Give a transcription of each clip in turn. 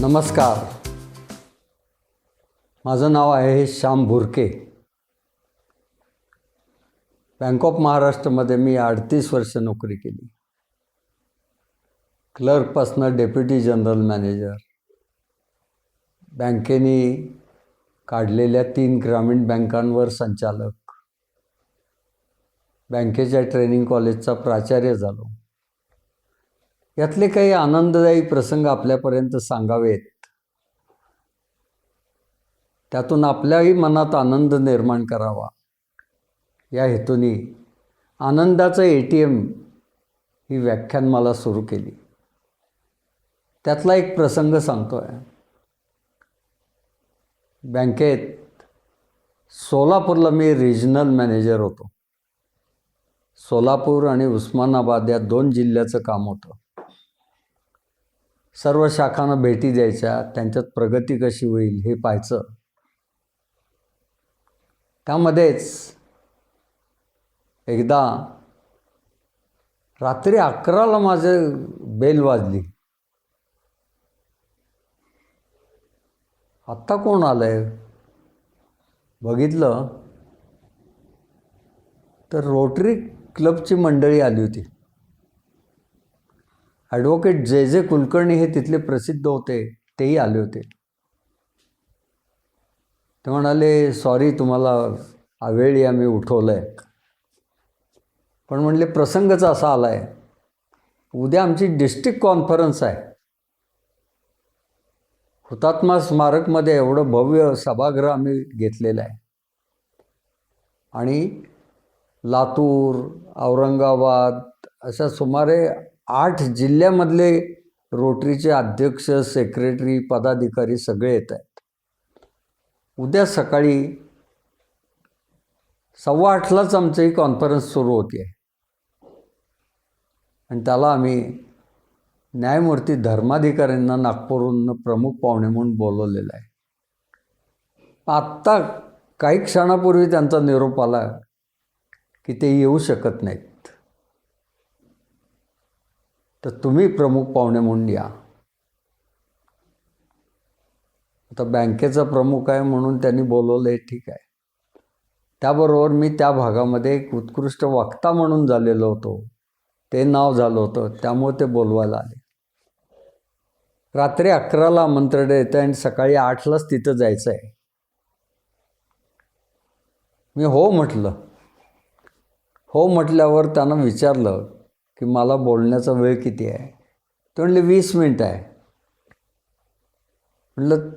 नमस्कार. माझं नाव आहे श्याम भुरके. बँक ऑफ महाराष्ट्रमध्ये मी अडतीस वर्ष नोकरी केली. क्लर्कपासनं डेप्युटी जनरल मॅनेजर बँकेने काढलेल्या तीन ग्रामीण बँकांवर संचालक. बँकेच्या ट्रेनिंग कॉलेजचा प्राचार्य झालो. यातले काही आनंददायी प्रसंग आपल्यापर्यंत सांगावेत. त्यातून आपल्याही मनात आनंद निर्माण करावा. या हेतूने आनंदाचं ए टी एम ही व्याख्यान मला सुरू केली. त्यातला एक प्रसंग सांगतो आहे बँकेत सोलापूरला मी रिजनल मॅनेजर होतो. सोलापूर आणि उस्मानाबाद या दोन जिल्ह्याचं काम होतं. सर्व शाखांना भेटी द्यायच्या त्यांच्यात प्रगती कशी होईल हे पाहायचं. त्यामध्येच एकदा रात्री अकराला माझे बेल वाजली. आत्ता कोण आलंय? बघितलं तर रोटरी क्लबची मंडळी आली होती. ॲडव्होकेट जे जे कुलकर्णी हे तिथले प्रसिद्ध होते तेही आले होते. ते म्हणाले सॉरी तुम्हाला आवेळी आम्ही उठवलं आहे पण म्हणले प्रसंगच असा आला आहे उद्या आमची डिस्ट्रिक्ट कॉन्फरन्स आहे. हुतात्मा स्मारकमध्ये एवढं भव्य सभागृह आम्ही घेतलेलं आहे. आणि लातूर औरंगाबाद अशा सुमारे आठ जिल्ह्यामधले रोटरीचे अध्यक्ष सेक्रेटरी पदाधिकारी सगळे येत आहेत. उद्या सकाळी सव्वा आठलाच आमचंही कॉन्फरन्स सुरू होते आहे आणि त्याला आम्ही न्यायमूर्ती धर्माधिकाऱ्यांना नागपूरहून प्रमुख पाहुणे म्हणून बोलवलेलं आहे. आत्ता काही क्षणापूर्वी त्यांचा निरोप आला की ते येऊ शकत नाहीत. तर तुम्ही प्रमुख पाहुणे म्हणून या. आता बँकेचा प्रमुख आहे म्हणून त्यांनी बोलवलं आहे ठीक आहे. त्याबरोबर मी त्या भागामध्ये एक उत्कृष्ट वक्ता म्हणून झालेलो होतो. ते नाव झालं होतं त्यामुळे ते बोलवायला आले. रात्री अकराला आमंत्रण येतं आणि सकाळी आठलाच तिथं जायचं आहे मी हो म्हटलं. हो म्हटल्यावर त्यांना विचारलं की मला बोलण्याचा वेळ किती आहे? ते म्हणले वीस मिनटं आहे. म्हटलं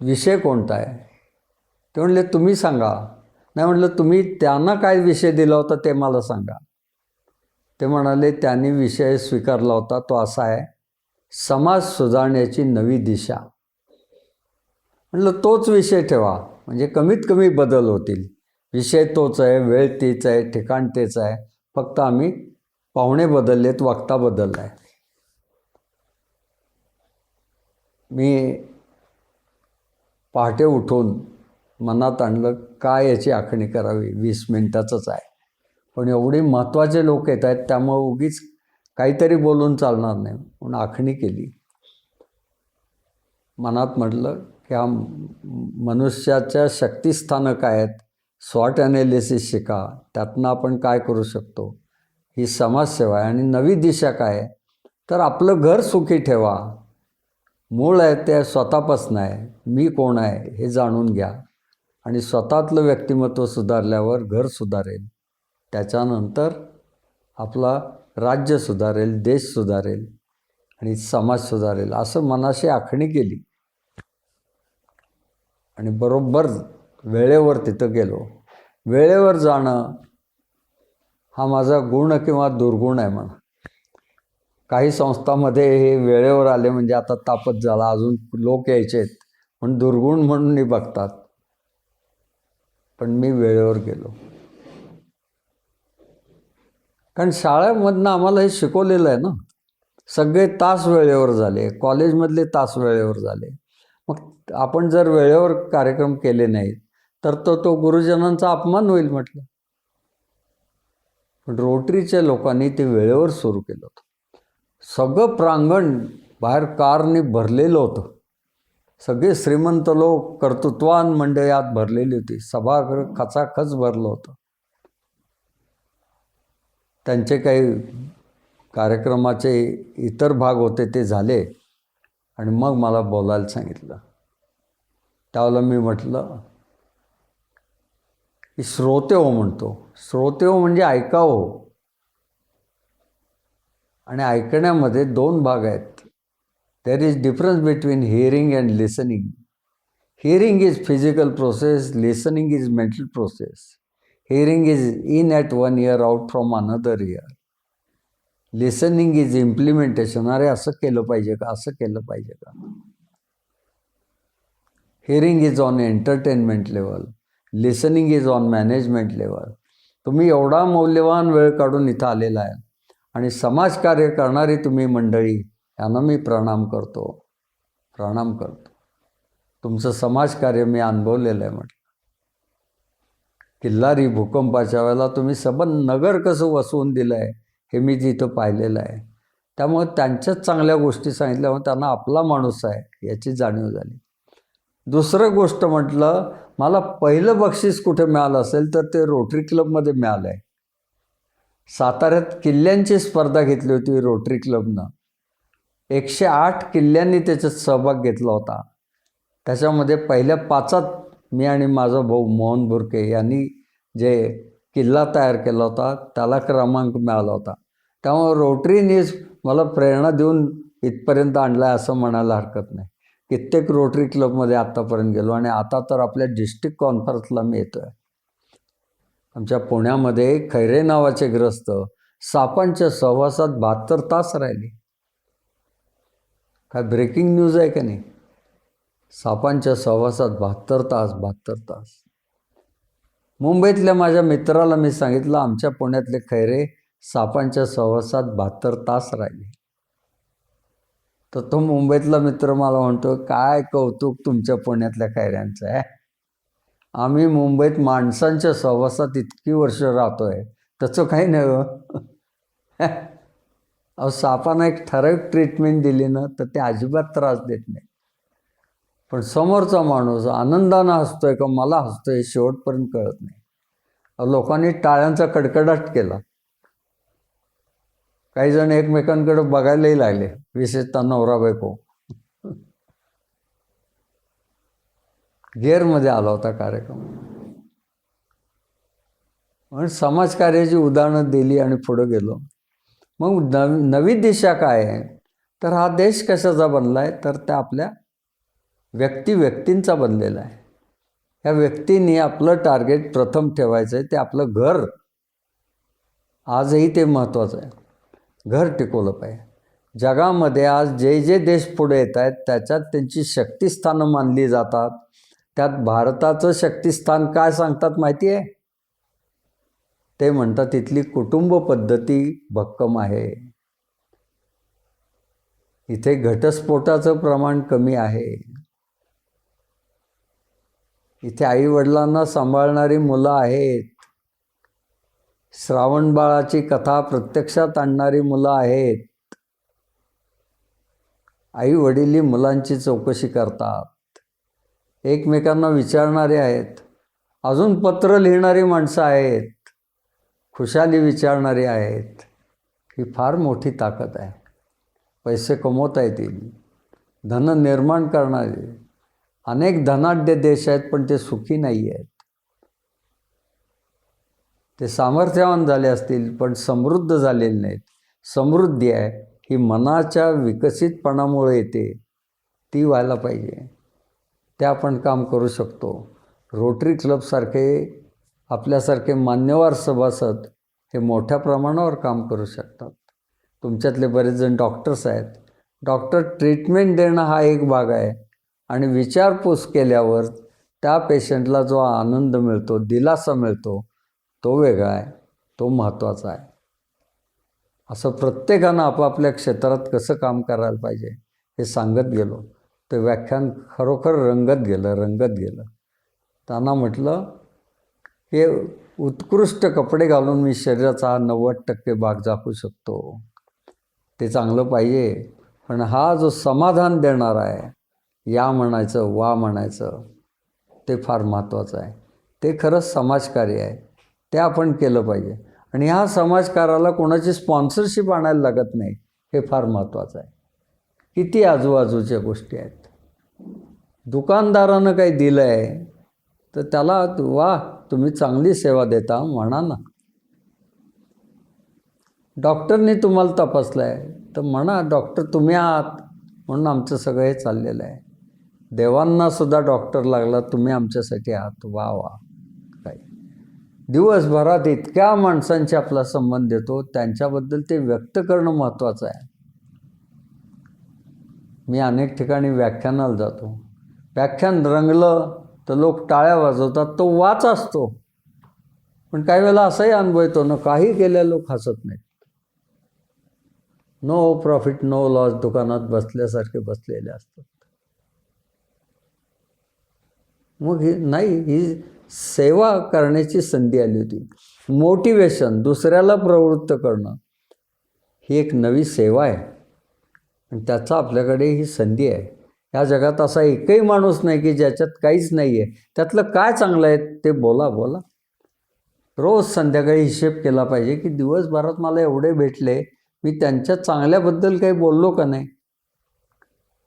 विषय कोणता आहे? ते म्हणले तुम्ही सांगा. नाही म्हटलं तुम्ही त्यांना काय विषय दिला होता ते मला सांगा. ते म्हणाले त्यांनी विषय स्वीकारला होता तो असा आहे समाज सुधारण्याची नवी दिशा. म्हटलं तोच विषय ठेवा म्हणजे कमीत कमी बदल होतील. विषय तोच आहे वेळ तीच आहे ठिकाण तेच आहे फक्त आम्ही पाहुणे बदललेत वागता बदलला आहे मी पहाटे उठून मनात आणलं काय याची आखणी करावी? वीस मिनटाचंच आहे. पण एवढे महत्त्वाचे लोक येत आहेत त्यामुळे उगीच काहीतरी बोलून चालणार नाही म्हणून आखणी केली. मनात म्हटलं की हा मनुष्याच्या शक्तिस्थानं काय आहेत. स्वॉट ॲनालिसिस शिका. त्यातनं आपण काय करू शकतो? ही समाजसेवा आहे आणि नवी दिशा काय तर आपलं घर सुखी ठेवा. मूळ आहे ते स्वतःपासून आहे. मी कोण आहे हे जाणून घ्या. आणि स्वतःतलं व्यक्तिमत्व सुधारल्यावर घर सुधारेल. त्याच्यानंतर आपला राज्य सुधारेल देश सुधारेल आणि समाज सुधारेल असं मनाशी आखणी केली. आणि बरोबर वेळेवर तिथं गेलो. वेळेवर जाणं हा माझा गुण किंवा दुर्गुण आहे म्हणा. काही संस्थामध्ये हे वेळेवर आले म्हणजे आता तापत झाला अजून लोक यायचे आहेत. पण दुर्गुण म्हणून बघतात. पण मी वेळेवर गेलो. कारण शाळेमधनं आम्हाला हे शिकवलेलं आहे ना. सगळे तास वेळेवर झाले. कॉलेजमधले तास वेळेवर झाले. मग आपण जर वेळेवर कार्यक्रम केले नाहीत तर तो तो गुरुजनांचा अपमान होईल म्हटलं. पण रोटरीच्या लोकांनी ते वेळेवर सुरू केलं होतं. सगळं प्रांगण बाहेर कारने भरलेलं होतं. सगळे श्रीमंत लोक कर्तृत्वान मंडळात भरलेली होती. सभागृह खचाखच भरलं होतं. त्यांचे काही कार्यक्रमाचे इतर भाग होते ते झाले. आणि मग मला बोलायला सांगितलं. त्यावेळेला मी म्हटलं की श्रोते हो म्हणतो. श्रोते हो म्हणजे ऐकावं. हो आणि ऐकण्यामध्ये दोन भाग आहेत. There is difference between hearing and listening hearing is physical process listening is mental process hearing is in at one ear out from another ear listening is implementation अरे असं केलं पाहिजे का? असं केलं पाहिजे का? Hearing is on entertainment level listening is on management level तुम्ही एवढा मौल्यवान वेळ काढून इथं आलेला आहे. आणि समाजकार्य करणारी तुम्ही मंडळी यांना मी प्रणाम करतो. प्रणाम करतो. तुमचं समाजकार्य मी अनुभवलेलं आहे म्हटलं. किल्लारी भूकंपाच्या वेळेला तुम्ही सबन नगर कसं वसवून दिलं आहे हे मी तिथं पाहिलेलं आहे. त्यामुळे त्यांच्याच चांगल्या गोष्टी सांगितल्यामुळे त्यांना आपला माणूस आहे याची जाणीव झाली. दुसरं गोष्ट म्हटलं मला पहिलं बक्षीस कुठे मिळालं असेल तर ते रोटरी क्लबमध्ये मिळालं आहे. साताऱ्यात किल्ल्यांची स्पर्धा घेतली होती रोटरी क्लबनं एकशे आठ किल्ल्यांनी त्याच्यात सहभाग घेतला होता. त्याच्यामध्ये पहिल्या पाचात मी आणि माझा भाऊ मोहन बुरके यांनी जे किल्ला तयार केला होता त्याला क्रमांक मिळाला होता. त्यामुळे रोटरीनीच मला प्रेरणा देऊन इथपर्यंत आणलं आहे असं म्हणायला हरकत नाही. कित्येक रोटरी क्लबमध्ये आत्तापर्यंत गेलो आणि आता तर आपल्या डिस्ट्रिक्ट कॉन्फरन्सला मी येतो आहे आमच्या पुण्यामध्ये खैरे नावाचे ग्रस्त सापांच्या सहवासात बहात्तर तास राहिले. काय ब्रेकिंग न्यूज आहे का नाही? सापांच्या सहवासात बहात्तर तास बहात्तर तास. मुंबईतल्या माझ्या मित्राला मी सांगितलं आमच्या पुण्यातले खैरे सापांच्या सहवासात बहात्तर तास राहिले. तर तो मुंबईतला मित्र मला म्हणतो काय कौतुक तुमच्या पुण्यातल्या खैऱ्यांचं आहे आम्ही मुंबईत माणसांच्या सहवासात इतकी वर्ष राहतो आहे त्याचं काही नाही हो. अहो सापांना एक ठराविक ट्रीटमेंट दिली ना तर ते अजिबात त्रास देत नाही. पण समोरचा माणूस आनंदानं हसतोय का मला हसतोय शेवटपर्यंत कळत नाही. लोकांनी टाळ्यांचा कडकडाट केला. काही जण एकमेकांकडे बघायलाही लागले. विशेषतः नवरा बायको. गेअरमध्ये आला होता कार्यक्रम. म्हणून समाजकार्याची उदाहरणं दिली आणि पुढं गेलो. मग नव नवी दिशा काय आहे? तर हा देश कशाचा बनला आहे तर त्या आपल्या व्यक्ती व्यक्तींचा बनलेला आहे. ह्या व्यक्तींनी आपलं टार्गेट प्रथम ठेवायचं आहे. ते आपलं घर. आजही ते महत्त्वाचं आहे. घर टिकवलं पाहिजे. जगामध्ये आज जे जे देश पुढे येत आहेत त्याच्यात त्यांची शक्तिस्थानं मानली जातात. त्यात भारताचं शक्तिस्थान काय सांगतात माहिती आहे? ते म्हणतात तिथली कुटुंब पद्धती भक्कम आहे. इथे घटस्फोटाचं प्रमाण कमी आहे. इथे आई वडिलांना सांभाळणारी मुलं आहेत. श्रावण बाळाची कथा प्रत्यक्षात आणणारी मुलं आहेत. आई वडील मुलांची चौकशी करतात. एकमेकांना विचारणारे आहेत. अजून पत्र लिहिणारी माणसं आहेत. खुशाली विचारणारी आहेत. ही फार मोठी ताकद आहे. पैसे कमवता येतील धन निर्माण करणारे. अनेक धनाढ्य देश आहेत पण ते सुखी नाही आहेत ते सामर्थ्यवान झाले असतील पण समृद्ध झालेले नाहीत. समृद्धी आहे ही मनाच्या विकसितपणामुळे येते ती व्हायला पाहिजे. ते आपण काम करू शकतो. रोटरी क्लबसारखे आपल्यासारखे मान्यवर सभासद हे मोठ्या प्रमाणावर काम करू शकतात. तुमच्यातले बरेच जण डॉक्टर्स आहेत. डॉक्टर ट्रीटमेंट देणं हा एक भाग आहे. आणि विचारपूस केल्यावर त्या पेशंटला जो आनंद मिळतो दिलासा मिळतो तो वेगळा आहे तो महत्त्वाचा आहे. असं प्रत्येकानं आपापल्या क्षेत्रात कसं काम करायला पाहिजे हे सांगत गेलो. ते व्याख्यान खरोखर रंगत गेलं रंगत गेलं. त्यांना म्हटलं हे उत्कृष्ट कपडे घालून मी शरीराचा नव्वद टक्के भाग झाकू शकतो. ते चांगलं पाहिजे पण हा जो समाधान देणारा आहे या म्हणायचं वा म्हणायचं ते फार महत्त्वाचं आहे. ते खरंच समाजकार्य आहे. ते आपण केलं पाहिजे. आणि ह्या समाजकाराला कोणाची स्पॉन्सरशिप आणायला लागत नाही हे फार महत्त्वाचं आहे. किती आजूबाजूच्या गोष्टी आहेत. दुकानदारानं काही दिलं आहे तर त्याला वा तुम्ही चांगली सेवा देता म्हणा ना. डॉक्टरने तुम्हाला तपासलं आहे तर म्हणा डॉक्टर तुम्ही आहात. म्हणून आमचं सगळं हे चाललेलं आहे. देवांनासुद्धा डॉक्टर लागला तुम्ही आमच्यासाठी आहात. वा वा. दिवसभरात इतक्या माणसांशी आपला संबंध येतो त्यांच्याबद्दल ते व्यक्त करणं महत्त्वाचं आहे. मी अनेक ठिकाणी व्याख्यानाला जातो. व्याख्यान रंगलं तर लोक टाळ्या वाजवतात तो वाच असतो. पण काही वेळेला असाही अनुभव येतो ना काही केल्या लोक हसत नाहीत. नो प्रॉफिट नो लॉस दुकानात बसल्यासारखे बसलेले असतात. मग ही नाही ही सेवा करण्याची संधी आली होती. मोटिवेशन दुसऱ्याला प्रवृत्त करणं ही एक नवी सेवा आहे. आणि त्याचा आपल्याकडे ही संधी आहे. या जगात असा एकही माणूस नाही की ज्याच्यात काहीच नाही आहे त्यातलं काय चांगलं आहे ते बोला बोला. रोज संध्याकाळी हिशेब केला पाहिजे की दिवसभरात मला एवढे भेटले मी त्यांच्या चांगल्याबद्दल काही बोललो का नाही?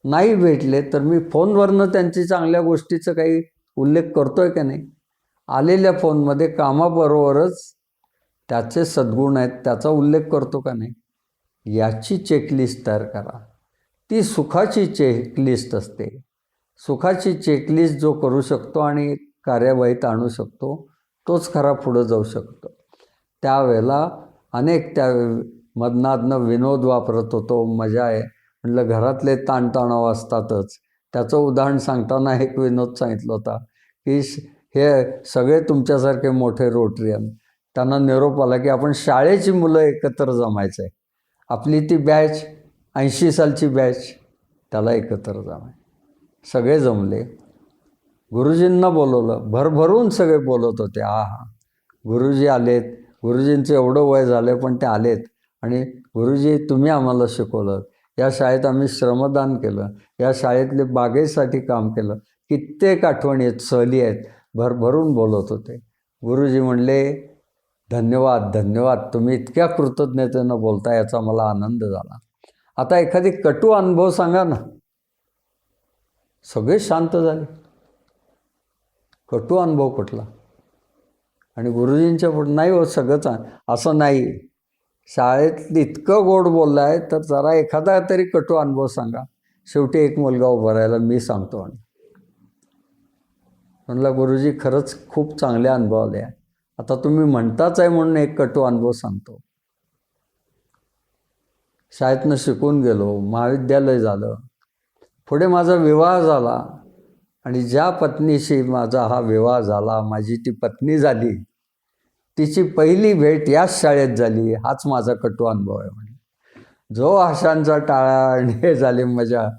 नाही भेटले तर मी फोनवरनं त्यांची चांगल्या गोष्टीचं काही उल्लेख करतो आहे का नाही? आलेल्या फोनमध्ये कामाबरोबरच त्याचे सद्गुण आहेत त्याचा उल्लेख करतो का नाही? याची चेकलिस्ट तयार करा. ती सुखाची चेकलिस्ट असते. सुखाची चेकलिस्ट जो करू शकतो आणि कार्यवाहीत आणू शकतो तोच खरा पुढं जाऊ शकतो. त्यावेळेला अनेक त्या मधनातनं विनोद वापरत होतो मजा आहे. म्हटलं घरातले ताणतणाव असतातच. त्याचं उदाहरण सांगताना एक विनोद सांगितलं होता की हे सगळे तुमच्यासारखे मोठे रोटरियन. त्यांना निरोप आला की आपण शाळेची मुलं एकत्र जमायचं आहे आपली ती बॅच ऐंशी सालची बॅच त्याला एकत्र जमाय सगळे जमले. गुरुजींना बोलवलं. भरभरून सगळे बोलत होते आ हा. गुरुजी आलेत. गुरुजींचं एवढं वय झालं पण ते आलेत. आणि गुरुजी तुम्ही आम्हाला शिकवलं. या शाळेत आम्ही श्रमदान केलं. या शाळेतले बागेसाठी काम केलं. कित्येक आठवणी आहेत सहली आहेत. भरभरून बोलत होते. गुरुजी म्हणले धन्यवाद धन्यवाद. तुम्ही इतक्या कृतज्ञतेनं बोलता याचा मला आनंद झाला. आता एखादी कटू अनुभव सांगा ना. सगळे शांत झाले. कटू अनुभव कुठला? आणि गुरुजींच्या पुढं नाही हो सगळंच असं नाही. शाळेत इतकं गोड बोललं आहे तर जरा एखादा तरी कटू अनुभव सांगा. शेवटी एक मुलगा उभा राहिला मी सांगतो आणि. म्हणला गुरुजी खरंच खूप चांगले अनुभव आले. आता तुम्ही म्हणताच आहे म्हणून एक कटू अनुभव सांगतो. शाळेतनं शिकून गेलो महाविद्यालय झालं. पुढे माझा विवाह झाला आणि ज्या पत्नीशी माझा हा विवाह झाला माझी ती पत्नी झाली तिची पहिली भेट याच शाळेत झाली हाच माझा कटू अनुभव आहे म्हणजे जो आशांचा टाळा आणि हे झाले मजा.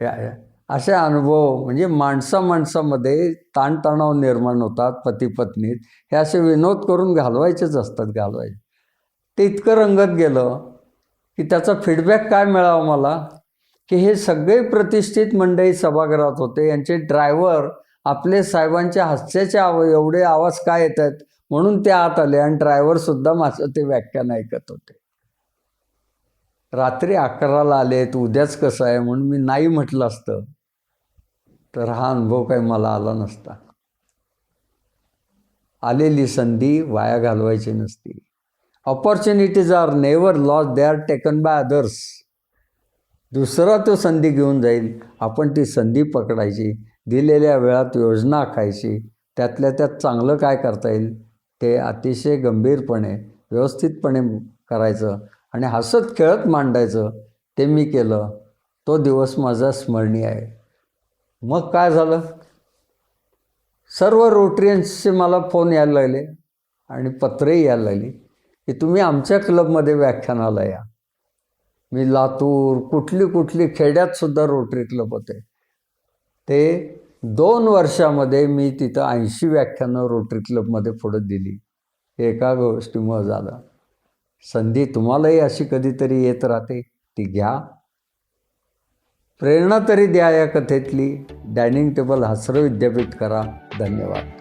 या. असे अनुभव म्हणजे माणसा माणसामध्ये ताणतणाव निर्माण होतात पती पत्नीत हे असे विनोद करून घालवायचेच असतात घालवायचे. ते इतकं रंगत गेलं की त्याचा फीडबॅक काय मिळावा मला? की हे सगळे प्रतिष्ठित मंडळी सभागृहात होते. यांचे ड्रायव्हर आपले साहेबांच्या हास्याचे आव एवढे आवाज काय येत आहेत म्हणून ते आत आले आणि ड्रायव्हरसुद्धा माझं ते व्याख्यान ऐकत होते. रात्री अकराला आलेत उद्याच कसं आहे? म्हणून मी नाही म्हटलं असतं. तर हा अनुभव काही मला आला नसता. आलेली संधी वाया घालवायची नसती. Opportunities are never lost they are taken by others दुसरा तो संधी घेऊन जाईल आपण ती संधी पकडायची दिलेल्या वेळात योजना आखायची त्यातल्या त्यात चांगलं काय करता येईल ते अतिशय गंभीरपणे व्यवस्थितपणे करायचं आणि हसत खेळत मांडायचं ते मी केलं. तो दिवस माझा स्मरणीय आहे. मग काय झालं? सर्व रोटरियन्सचे मला फोन यायला लागले आणि पत्रही यायला लागली की तुम्ही आमच्या क्लबमध्ये व्याख्यानाला या. मी लातूर कुठली कुठली खेड्यातसुद्धा रोटरी क्लब होते. ते दोन वर्षामध्ये मी तिथं ऐंशी व्याख्यानं रोटरी क्लबमध्ये पुढं दिली. एका गोष्टीमुळं झालं. संधी तुम्हालाही अशी कधीतरी येत राहते ती घ्या. प्रेरणा तरी द्या या कथेतली. डायनिंग टेबल हसरं विद्यापीठ करा. धन्यवाद.